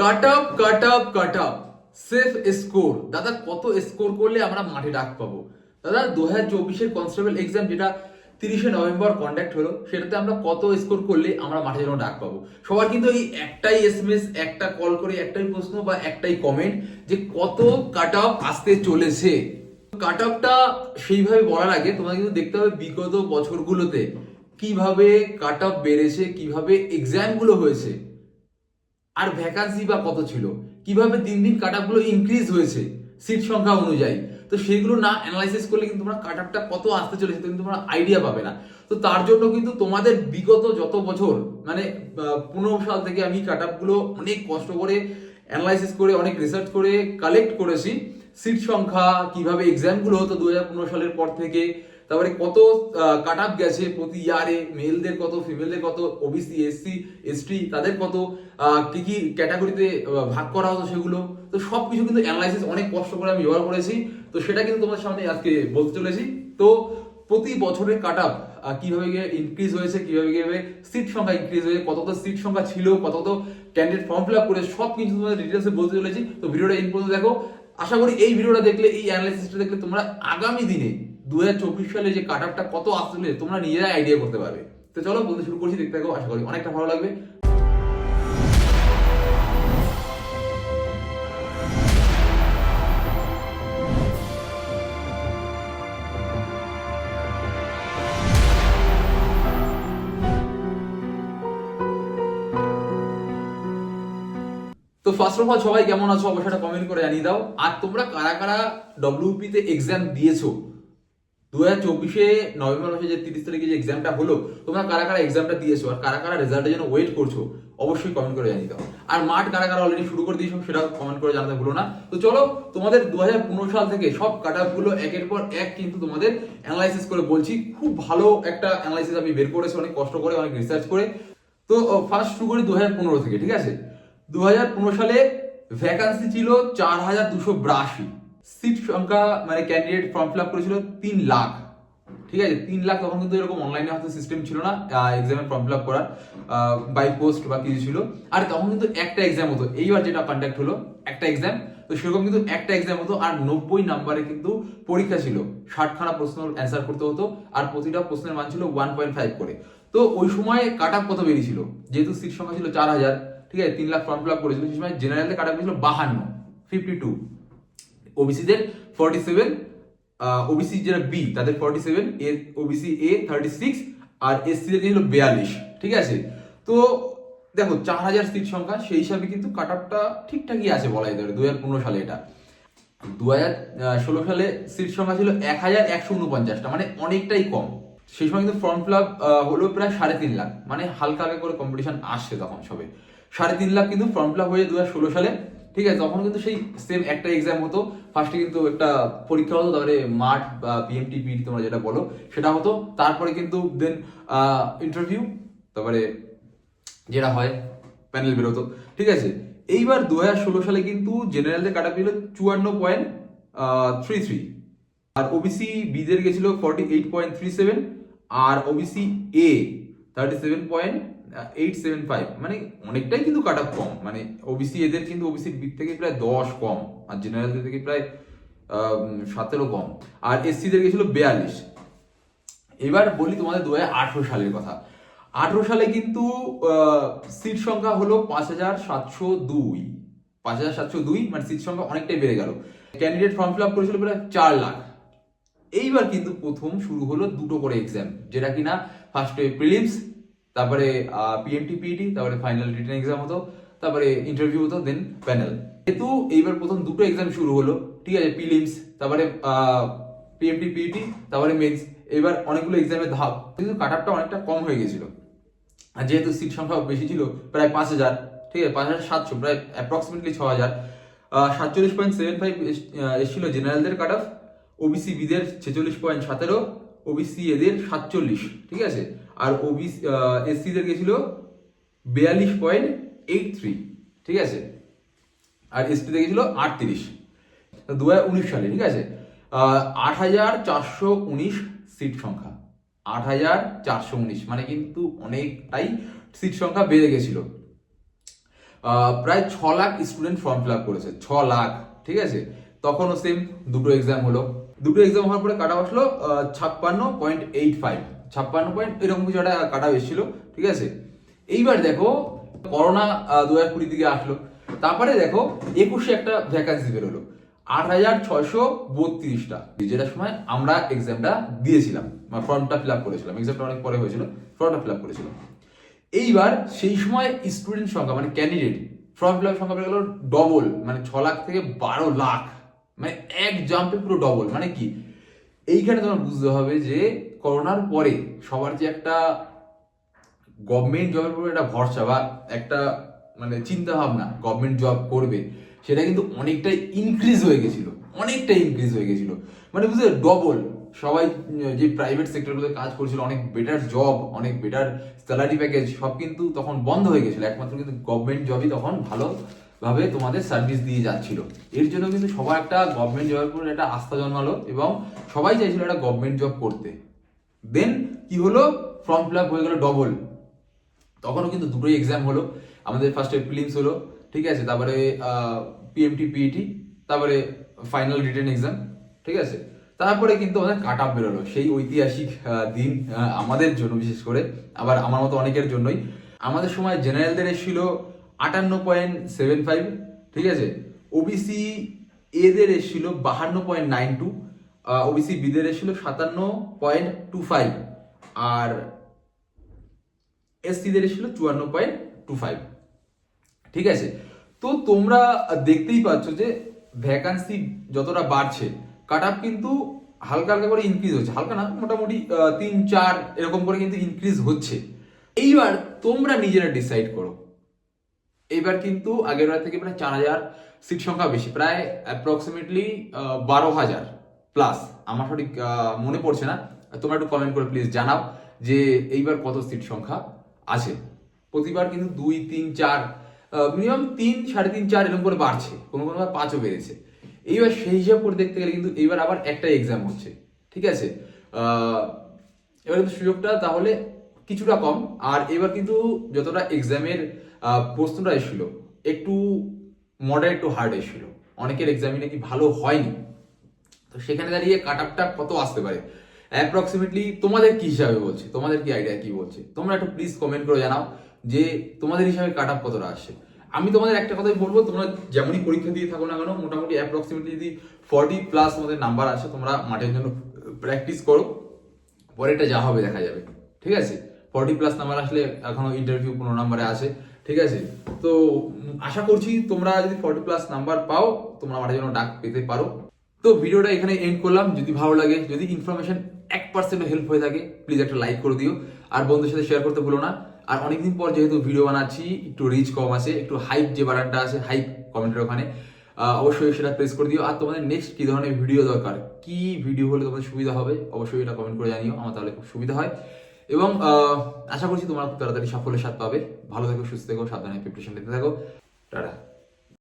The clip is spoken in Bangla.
Cut off cut off cut off safe score দাদা, কত স্কোর করলে আমরা মাঠে ডাক পাবো? দাদা দু হাজার চব্বিশের কনস্টেবল এক্সাম যেটা তিরিশে নভেম্বর কন্ডাক্ট হলো, সেটাতে আমরা কত স্কোর করলে আমরা মাঠে যেন ডাক পাবো? সবার কিন্তু এই একটাই এসএমএস একটা কল করে, একটাই প্রশ্ন বা একটাই কমেন্ট যে কত কাট আপ আসতে চলেছে। কাট আপটা সেইভাবে বলার আগে তোমাকে কিন্তু দেখতে হবে বিগত বছরগুলোতে কীভাবে কাট আপ বেড়েছে, কীভাবে এক্সামগুলো হয়েছে। আর ভ্যাকান্সি বা কত ছিল? কীভাবে দিন দিন কাটগুলো ইনক্রিজ হয়েছে? সিট সংখ্যা অনুযায়ী। তো সেইগুলো না অ্যানালাইসিস করলে কিন্তু তোমরা কাট আপটা কত আসতে চলেছে কিন্তু তোমরা আইডিয়া পাবে না। তো তার জন্য কিন্তু তোমাদের বিগত যত বছর মানে পনেরো সাল থেকে আমি কাটগুলো অনেক কষ্ট করে অ্যানালাইসিস করে, অনেক রিসার্চ করে কালেক্ট করেছি। সিট সংখ্যা, কীভাবে এক্সামগুলো হতো দু হাজার পনেরো সালের পর থেকে তারপরে কত কাট আপ গেছে প্রতি ইয়ারে মেলদের কত ফিমেলদের কত ওবিসি এসসি এসটি তাদের কত কি কি ক্যাটাগরিতে ভাগ করা হতো সেগুলো? তো সব কিছু কিন্তু অ্যানালাইসিস অনেক কষ্ট করে আমি জোগাড় করেছি। তো সেটা কিন্তু তোমাদের সামনে আজকে বলতে চলেছি। তো প্রতি বছরের কাট আপ কীভাবে গিয়ে ইনক্রিজ হয়েছে, কীভাবে গিয়ে সিট সংখ্যা ইনক্রিজ হয়েছে, কত তো সিট সংখ্যা ছিল, কত তো ক্যান্ডিডেট ফর্ম ফিল আপ করে সব কিছু তোমাদের ডিটেলসে বলতে চলেছি। তো ভিডিওটা ইন পর্যন্ত দেখো। আশা করি এই ভিডিওটা দেখলে, এই অ্যানালাইসিসটা দেখলে তোমরা আগামী দিনে দু হাজার চব্বিশ সালে যে কাট কত আসলে তোমরা নিজেরাই আইডিয়া করতে পারবে। তো চলো বলতে শুরু করছি। দেখতে থাকো, আশা করি অনেকটা ভালো লাগবে। তো ফার্স্ট অফ অল সবাই কেমন আছো? অবশ্যই কমেন্ট করে জানিয়ে দাও। আর তোমরা কারা কারা ডব্লিউপি তে এক্সাম দিয়েছ? দু হাজার চব্বিশে নভেম্বর মাসে যে তিরিশ তারিখে যে এক্সামটা হলো, তোমরা কারা কারা এক্সামটা দিয়েছ? আর কারা কারা রেজাল্টের জন্য ওয়েট করছ? অবশ্যই কমেন্ট করে জানিয়ে দাও। আর মাঠ কারা কারা অলরেডি শুরু করে দিয়েছ সেটা কমেন্ট করে জানাতে ভুলো না। তো চলো, তোমাদের দু হাজার পনেরো সাল থেকে সব কাটগুলো একের পর এক কিন্তু তোমাদের অ্যানালাইসিস করে বলছি। খুব ভালো একটা অ্যানালাইসিস আমি বের করেছি, অনেক কষ্ট করে, অনেক রিসার্চ করে। তো ফার্স্ট শুরু করি দু হাজার পনেরো থেকে, ঠিক আছে? দু হাজার পনেরো সালে ভ্যাকান্সি ছিল চার হাজার দুশো বিরাশি। সিট সংখ্যা মানে ক্যান্ডিডেট ফর্ম ফিল আপ করেছিল তিন লাখ। ঠিক আছে? তিন লাখ তখন কিন্তু এরকম অনলাইনে হয়তো সিস্টেম ছিল না এক্সামের ফর্ম ফিল আপ করার বাই পোস্ট বা কিছু ছিল। আর তখন কিন্তু একটা এক্সাম হতো। এইবার যেটা কন্ডাক্ট হলো, একটা এক্সাম তো সেরকম কিন্তু একটা এক্সাম হতো আর নব্বই নাম্বারে কিন্তু পরীক্ষা ছিল। ষাটখানা প্রশ্ন অ্যান্সার করতে হতো আর প্রতিটা প্রশ্নের মান ছিল ওয়ান পয়েন্ট ফাইভ করে। তো ওই সময় কাট কত বেরিয়েছিল? যেহেতু সিট সংখ্যা ছিল চার হাজার ঠিক আছে, তিন লাখ ফর্ম ফিল আপ করেছিল, সেই সময় জেনারেলে কাট ছিল বাহান্ন ফিফটি টু ওবিসিদের ফর্টি সেভেন ওবিসি যেটা বি তাদের ফর্টি সেভেন এ ওবিসি এ থার্টি সিক্স আর এসসিদের ছিল বিয়াল্লিশ, ঠিক আছে? তো দেখো, চার হাজার সিট সংখ্যা, সেই হিসাবে কিন্তু কাট আপটা ঠিকঠাকই আছে বলা যেতে পারে দু হাজার পনেরো সালে এটা। দু হাজার ষোলো সালে সিট সংখ্যা ছিল এক হাজার একশো উনপঞ্চাশটা মানে অনেকটাই কম। সেই সময় কিন্তু ফর্ম ফিল আপ হলো প্রায় সাড়ে তিন লাখ মানে হালকা হালকা করে কম্পিটিশন আসছে তখন সবে। সাড়ে তিন লাখ কিন্তু ফর্ম ফিল আপ হয়ে দু সালে। ঠিক আছে, তখন কিন্তু সেই সেম একটা এক্সাম হতো। ফার্স্টে কিন্তু একটা পরীক্ষা হতো, তারপরে মাঠ বা পিএমটি তোমরা যেটা বলো, সেটা হতো। তারপরে কিন্তু দেন ইন্টারভিউ তারপরে যেটা হয় প্যানেল বেরোতো। ঠিক আছে, এইবার দু হাজার ষোলো সালে কিন্তু জেনারেলদের কাটা পেল চুয়ান্ন পয়েন্ট থ্রি থ্রি আর ওবিসি বিদের গেছিল forty eight point three seven R OBC A thirty seven point eight seven five মানে অনেকটাই কিন্তু কাট কম। মানে ওবিসি এদের কিন্তু ওবিসির দিক থেকে প্রায় দশ কম, আর জেনারেলদের থেকে প্রায় সতেরো কম। আর এসসিদের গেছিল বিয়াল্লিশ। এবার বলি তোমাদের দু হাজার সালের কথা। আঠেরো সালে কিন্তু সিট সংখ্যা হলো পাঁচ হাজার সাতশো দুই। পাঁচ হাজার সাতশো দুই মানে সিট সংখ্যা অনেকটাই বেড়ে গেল। ক্যান্ডিডেট ফর্ম ফিল আপ করেছিল প্রায় চার লাখ। এইবার কিন্তু প্রথম শুরু হলো দুটো করে এক্সাম যেটা কিনা ফার্স্টে প্রিলিমস তারপরে পিএমটি পিইটি তারপরে ফাইনাল রিটেন এক্সাম হতো, তারপরে ইন্টারভিউ হতো দেন প্যানেল যেহেতু এইবার প্রথম দুটো এক্সাম শুরু হলো, ঠিক আছে প্রিলিমস তারপরে পিএমটি পিইটি তারপরে মেন্স এবার অনেকগুলো এক্সামের ধাপ। কিন্তু কাট আপটা অনেকটা কম হয়ে গেছিল। আর যেহেতু সিট সংখ্যা বেশি ছিল, প্রায় পাঁচ হাজার, ঠিক আছে, পাঁচ হাজার সাতশো, প্রায় অ্যাপ্রক্সিমেটলি ছ হাজার। সাতচল্লিশ পয়েন্ট সেভেন ফাইভ এসেছিল জেনারেলদের কাট অফ ওবিসি বিদের ছেচল্লিশ পয়েন্ট সতেরো ওবিসি এদের সাতচল্লিশ, ঠিক আছে? আর ওবিসি এসসিদের গেছিল বিয়াল্লিশ পয়েন্ট এইট থ্রি ঠিক আছে? আর এসটিতে গেছিল আটত্রিশ। দু হাজার উনিশ সালে, ঠিক আছে? আট হাজার চারশো উনিশ সিট সংখ্যা। আট হাজার চারশো উনিশ মানে কিন্তু অনেকটাই সিট সংখ্যা বেড়ে গেছিল। প্রায় ছ lakh student form fill up করেছে, ছ লাখ, ঠিক আছে? তখনও সেম দুটো এক্সাম হলো। দুটো এক্সাম হওয়ার পরে কাটা বসল ছাপ্পান্ন পয়েন্ট এইট ফাইভ ছাপ্পান্ন পয়েন্ট এরকম কিছু একটা কাটা এসেছিল ঠিক আছে? এইবার দেখো, করোনা দু হাজার কুড়ি দিকে আসলো। তারপরে দেখো, একুশে একটা ভ্যাকান্সি বেরোলো। আট হাজার ছয়শো বত্রিশটা। যেটার সময় আমরা এক্সামটা দিয়েছিলাম ফর্মটা ফিল আপ করেছিলাম। এক্সামটা অনেক পরে হয়েছিল ফর্মটা ফিল আপ করেছিলাম। এইবার সেই সময় স্টুডেন্ট সংখ্যা মানে ক্যান্ডিডেট ফর্ম ফিল আপ সংখ্যা বেড়ে গেল ডবল মানে ছ লাখ থেকে বারো লাখ। মানে এক জাম্পে পুরো ডবল মানে কি? এইখানে তোমার বুঝতে হবে যে করোনার পরে সবার যে একটা গভর্নমেন্ট জবের উপর একটা ভরসা বা একটা মানে চিন্তা ভাবনা গভর্নমেন্ট জব করবে, সেটা কিন্তু অনেকটাই ইনক্রিজ হয়ে গেছিল, অনেকটাই ইনক্রিজ হয়ে গেছিল। মানে বুঝলে ডবল সবাই যে প্রাইভেট সেক্টরগুলোতে কাজ করছিল, অনেক বেটার জব অনেক বেটার স্যালারি প্যাকেজ সব কিন্তু তখন বন্ধ হয়ে গেছিল। একমাত্র কিন্তু গভর্নমেন্ট জবই তখন ভালো ভাবে তোমাদের সার্ভিস দিয়ে যাচ্ছিল। এর জন্য কিন্তু সবার একটা গভর্নমেন্ট জবের উপর একটা আস্থা জন্মালো এবং সবাই চাইছিল একটা গভর্নমেন্ট জব করতে। দেন কি হলো? ফর্ম ফিল আপ হয়ে গেল ডবল তখনও কিন্তু দুটোই এক্সাম হলো। আমাদের ফার্স্টে প্রিলিমস হলো, ঠিক আছে? তারপরে পিএমটি পিইটি E তারপরে ফাইনাল রিটেন এক্সাম ঠিক আছে? তারপরে কিন্তু আমাদের কাট আপ বেরোলো। সেই ঐতিহাসিক দিন আমাদের জন্য বিশেষ করে। আবার আমার মতো অনেকের জন্যই। আমাদের সময় জেনারেলদের এসেছিল আটান্ন পয়েন্ট সেভেন ফাইভ, ঠিক আছে? ওবিসি এদের এসেছিল বাহান্ন পয়েন্ট নাইন টু ওবিসি বিদের এসেছিল সাতান্ন পয়েন্ট টু ফাইভ, আর এসসিদের এসেছিল চুয়ান্ন পয়েন্ট টু ফাইভ, ঠিক আছে? তো তোমরা দেখতেই পাচ্ছ যে ভ্যাকান্সি যতটা বাড়ছে কাট আপ কিন্তু হালকা হালকা করে ইনক্রিজ হচ্ছে। হালকা না, মোটামুটি তিন চার এরকম করে কিন্তু ইনক্রিজ হচ্ছে। এইবার তোমরা নিজেরা ডিসাইড করো। এইবার কিন্তু আগের বার থেকে প্রায় চার হাজার সিট সংখ্যা বেশি, প্রায় অ্যাপ্রক্সিমেটলি বারো হাজার প্লাস আমার সঠিক মনে পড়ছে না। তোমরা একটু কমেন্ট করে প্লিজ জানাও যে এইবার কত সিট সংখ্যা আছে। প্রতিবার কিন্তু দুই, তিন, চার মিনিমাম তিন, সাড়ে তিন, চার এরকম করে বাড়ছে। কোনো কোনো পাঁচও বেড়েছে। এইবার সেই হিসাব করে দেখতে গেলে কিন্তু এইবার আবার একটাই এক্সাম হচ্ছে। ঠিক আছে? এবার কিন্তু সুযোগটা তাহলে কিছুটা কম। আর এবার কিন্তু যতটা এক্সামের প্রশ্নটা এসেছিল, একটু মডারেট একটু হার্ড এসেছিল। অনেকের এক্সামই নাকি ভালো হয়নি। তো সেখানে দাঁড়িয়ে কাট আপটা কত আসতে পারে? অ্যাপ্রক্সিমেটলি তোমাদের কি হিসাবে বলছে? তোমাদের কি আইডিয়া কি বলছে? তোমরা একটু প্লিজ কমেন্ট করে জানাও যে তোমাদের হিসাবে কাট আপ কতটা আসছে। আমি তোমাদের একটা কথাই বলব, তোমরা যেমনই পরীক্ষা দিয়ে থাকো না কেন, মোটামুটি অ্যাপ্রক্সিমেটলি যদি ফর্টি প্লাস তোমাদের নাম্বার আসে, তোমরা মাঠের জন্য প্র্যাকটিস করো। পরেরটা যা হবে দেখা যাবে। ঠিক আছে? ফর্টি প্লাস নাম্বার আসলে এখনও ইন্টারভিউ কোনো নাম্বারে আছে। ঠিক আছে? তো, আশা করছি তোমরা যদি ফর্টি প্লাস নাম্বার পাও, তোমরা আমাদের জন্য ডাক পেতে পারো। তো ভিডিওটা এখানে এন্ড করলাম। যদি ভালো লাগে, যদি ইনফরমেশন এক পার্সেন্ট হেল্প হয়ে থাকে প্লিজ একটা লাইক করে দিও। আর বন্ধুদের সাথে শেয়ার করতে ভুলো না। আর অনেকদিন পর যেহেতু ভিডিও বানাচ্ছি, একটু রিচ কম আছে, একটু হাইপ যে বাড়ানটা আছে হাইপ কমেন্টের ওখানে অবশ্যই সেটা প্রেস করে দিও। আর তোমাদের নেক্সট কি ধরনের ভিডিও দরকার? কি ভিডিও হলে তোমাদের সুবিধা হবে? অবশ্যই এটা কমেন্ট করে জানিও। আমার তাহলে খুব সুবিধা হয়। এবং আশা করছি তোমার খুব তাড়াতাড়ি সাফল্যের স্বাদ পাবে। ভালো থেকো, সুস্থ থেকো, সাবধানে প্রিপারেশন নিতে থাকো। টাটা।